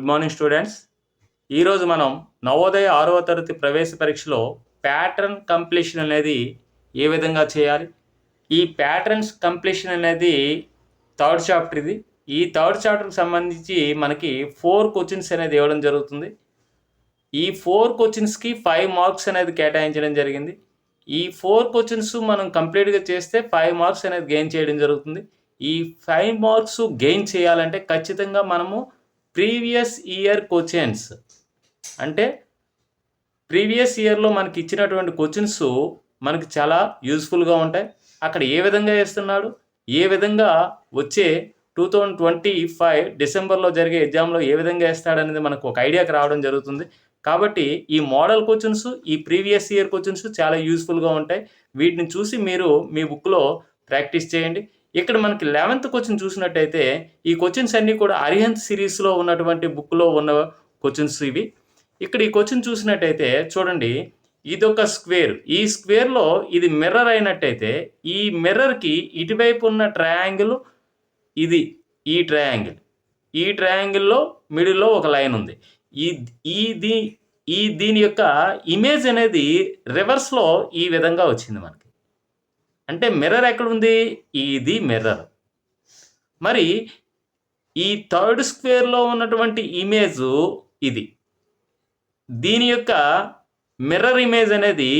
Good morning students. ఈరోజు మనం నవోదయ ఆరవ తరగతి ప్రవేశ పరీక్షలో ప్యాటర్న్ కంప్లీషన్ అనేది ఏ విధంగా చేయాలి? ఈ ప్యాటర్న్స్ కంప్లీషన్ అనేది థర్డ్ చాప్టర్ ఇది. ఈ థర్డ్ చాప్టర్కి సంబంధించి మనకి ఫోర్ క్వశ్చన్స్ అనేది ఇవ్వడం జరుగుతుంది. ఈ ఫోర్ క్వశ్చన్స్కి ఫైవ్ మార్క్స్ అనేది కేటాయించడం జరిగింది. ఈ ఫోర్ క్వశ్చన్స్ మనం కంప్లీట్గా చేస్తే ఫైవ్ మార్క్స్ అనేది గెయిన్ చేయడం జరుగుతుంది. ఈ ఫైవ్ మార్క్స్ గెయిన్ చేయాలంటే ఖచ్చితంగా మనము ప్రీవియస్ ఇయర్ క్వశ్చన్స్. అంటే ప్రీవియస్ ఇయర్లో మనకి ఇచ్చినటువంటి క్వశ్చన్స్ మనకి చాలా యూస్ఫుల్గా ఉంటాయి. అక్కడ ఏ విధంగా వేస్తున్నాడు? ఏ విధంగా వచ్చే టూ థౌజండ్ ట్వంటీ ఫైవ్ డిసెంబర్లో జరిగే ఎగ్జామ్లో ఏ విధంగా వేస్తాడనేది మనకు ఒక ఐడియాకి రావడం జరుగుతుంది. కాబట్టి ఈ మోడల్ క్వశ్చన్స్ ఈ ప్రీవియస్ ఇయర్ క్వశ్చన్స్ చాలా యూస్ఫుల్గా ఉంటాయి. వీటిని చూసి మీరు మీ బుక్లో ప్రాక్టీస్ చేయండి. ఇక్కడ మనకి లెవెన్త్ క్వశ్చన్ చూసినట్టయితే ఈ క్వశ్చన్స్ అన్నీ కూడా అరిహంత్ సిరీస్లో ఉన్నటువంటి బుక్లో ఉన్న క్వశ్చన్స్ ఇవి. ఇక్కడ ఈ క్వశ్చన్ చూసినట్టయితే చూడండి ఇదొక స్క్వేర్ ఈ స్క్వేర్లో ఇది మిర్రర్ అయినట్టయితే ఈ మిర్రర్కి ఇటువైపు ఉన్న ట్రయాంగిల్ ఇది ఈ ట్రయాంగిల్ ఈ ట్రయాంగిల్లో మిడిల్లో ఒక లైన్ ఉంది. ఈ ఈ దీ ఈ దీని యొక్క ఇమేజ్ అనేది రివర్స్లో ఈ విధంగా వచ్చింది మనకి. అంటే మిర్రర్ ఎక్కడ ఉంది ఇది మిర్రర్ మరి ఈ థర్డ్ స్క్వేర్లో ఉన్నటువంటి ఇమేజ్ ఇది. దీని యొక్క మిర్రర్ ఇమేజ్ అనేది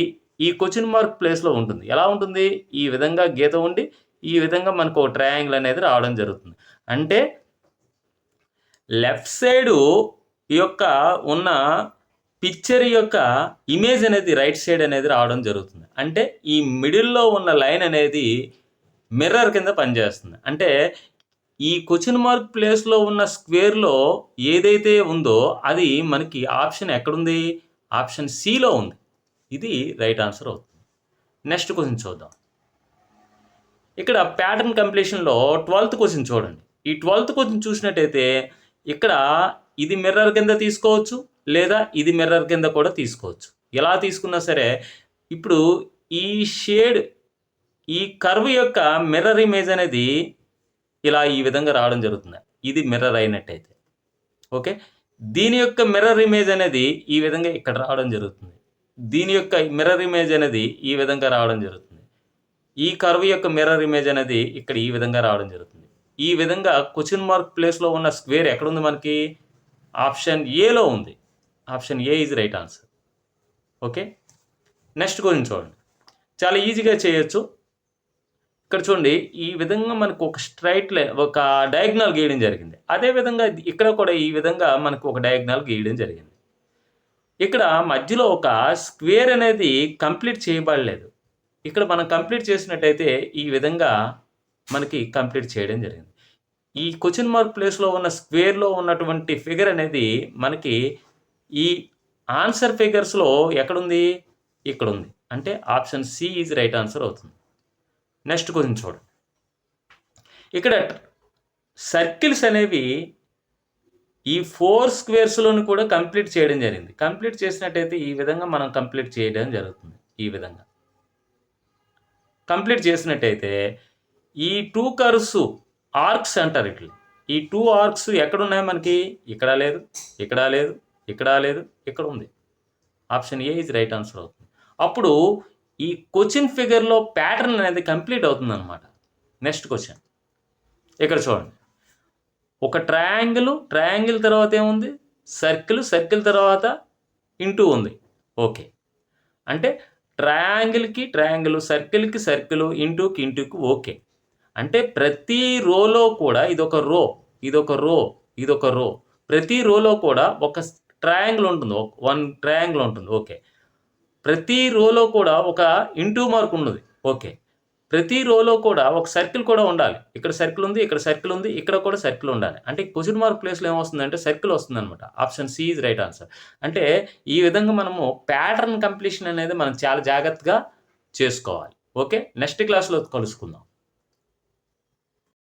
ఈ క్వశ్చన్ మార్క్ ప్లేస్లో ఉంటుంది. ఎలా ఉంటుంది? ఈ విధంగా గీత ఉండి ఈ విధంగా మనకు ట్రయాంగిల్ అనేది రావడం జరుగుతుంది. అంటే లెఫ్ట్ సైడు యొక్క ఉన్న పిక్చర్ యొక్క ఇమేజ్ అనేది రైట్ సైడ్ అనేది రావడం జరుగుతుంది. అంటే ఈ మిడిల్లో ఉన్న లైన్ అనేది మిర్రర్ కింద పనిచేస్తుంది. అంటే ఈ క్వశ్చన్ మార్క్ ప్లేస్లో ఉన్న స్క్వేర్లో ఏదైతే ఉందో అది మనకి ఆప్షన్ ఎక్కడుంది? ఆప్షన్ సిలో ఉంది. ఇది రైట్ ఆన్సర్ అవుతుంది. నెక్స్ట్ క్వశ్చన్ చూద్దాం. ఇక్కడ ప్యాటర్న్ కంప్లీషన్లో ట్వెల్త్ క్వశ్చన్ చూడండి. ఈ ట్వెల్త్ క్వశ్చన్ చూసినట్టయితే ఇక్కడ ఇది మిర్రర్ కింద తీసుకోవచ్చు. లేదా ఇది మిర్రర్ కింద కూడా తీసుకోవచ్చు. ఎలా తీసుకున్నా సరే ఇప్పుడు ఈ షేడ్ ఈ కర్వ్ యొక్క మిర్రర్ ఇమేజ్ అనేది ఇలా ఈ విధంగా రావడం జరుగుతుంది. ఇది మిర్రర్ అయినట్టయితే. ఓకే దీని యొక్క మిర్రర్ ఇమేజ్ అనేది ఈ విధంగా ఇక్కడ రావడం జరుగుతుంది. దీని యొక్క మిర్రర్ ఇమేజ్ అనేది ఈ విధంగా రావడం జరుగుతుంది. ఈ కర్వ్ యొక్క మిర్రర్ ఇమేజ్ అనేది ఇక్కడ ఈ విధంగా రావడం జరుగుతుంది. ఈ విధంగా క్వశ్చన్ మార్క్ ప్లేస్లో ఉన్న స్క్వేర్ ఎక్కడుంది మనకి? ఆప్షన్ ఏలో ఉంది. Option A is right answer okay next గురించి చూడండి. చాలా ఈజీగా చేయొచ్చు. ఇక్కడ చూడండి ఈ విధంగా మనకు ఒక స్ట్రైట్ లైన్ ఒక డయాగ్నల్ గీయడం జరిగింది. అదే విధంగా ఇక్కడ కూడా ఈ విధంగా మనకు ఒక డయాగ్నల్ గీయడం జరిగింది. ఇక్కడ మధ్యలో ఒక స్క్వేర్ అనేది కంప్లీట్ చేయబడలేదు. ఇక్కడ మనం కంప్లీట్ చేసినట్టయితే ఈ విధంగా మనకి కంప్లీట్ చేయడం జరిగింది. ఈ క్వశ్చన్ మార్క్ ప్లేస్లో ఉన్న స్క్వేర్లో ఉన్నటువంటి ఫిగర్ అనేది మనకి ఈ ఆన్సర్ ఫిగర్స్లో ఎక్కడుంది? ఇక్కడ ఉంది అంటే option C is right answer అవుతుంది. నెక్స్ట్ క్వశ్చన్ చూడండి. ఇక్కడ సర్కిల్స్ అనేవి ఈ ఫోర్ స్క్వేర్స్లోని కూడా కంప్లీట్ చేయడం జరిగింది. కంప్లీట్ చేసినట్టయితే ఈ విధంగా మనం కంప్లీట్ చేయడం జరుగుతుంది. ఈ విధంగా. కంప్లీట్ చేసినట్టయితే ఈ టూ కర్వ్స్ ఆర్క్స్ అంటారు ఇట్లా. ఈ టూ ఆర్క్స్ ఎక్కడున్నాయి మనకి? ఇక్కడ లేదు ఇక్కడ లేదు ఇక్కడ లేదు ఇక్కడ ఉంది. Option A is right answer అవుతుంది. అప్పుడు ఈ క్వశ్చన్ ఫిగర్లో ప్యాటర్న్ అనేది కంప్లీట్ అవుతుంది అనమాట నెక్స్ట్ క్వశ్చన్ ఇక్కడ చూడండి. ఒక ట్రయాంగిల్ ట్రయాంగిల్ తర్వాత ఏముంది? సర్కిల్ సర్కిల్ తర్వాత ఇంటూ ఉంది. ఓకే అంటే ట్రయాంగిల్కి ట్రయాంగిల్ సర్కిల్కి సర్కిల్ ఇంటూకి ఇంటూకి ఓకే అంటే ప్రతి రోలో కూడా ఇదొక రో ఇదొక రో ఇదొక రో ప్రతి రోలో కూడా ఒక ట్రయాంగిల్ ఉంటుంది. వన్ ట్రయాంగిల్ ఉంటుంది. ఓకే. ప్రతి రోలో కూడా ఒక ఇంటూ మార్క్ ఉన్నది. ఓకే. ప్రతి రోలో కూడా ఒక సర్కిల్ కూడా ఉండాలి. ఇక్కడ సర్కిల్ ఉంది ఇక్కడ సర్కిల్ ఉంది ఇక్కడ కూడా సర్కిల్ ఉండాలి. అంటే క్వశ్చన్ మార్క్ ప్లేస్లో ఏమొస్తుందంటే సర్కిల్ వస్తుందనమాట option C is right answer. అంటే ఈ విధంగా మనము ప్యాటర్న్ కంప్లీషన్ అనేది మనం చాలా జాగ్రత్తగా చేసుకోవాలి. ఓకే. నెక్స్ట్ క్లాస్లో కలుసుకుందాం.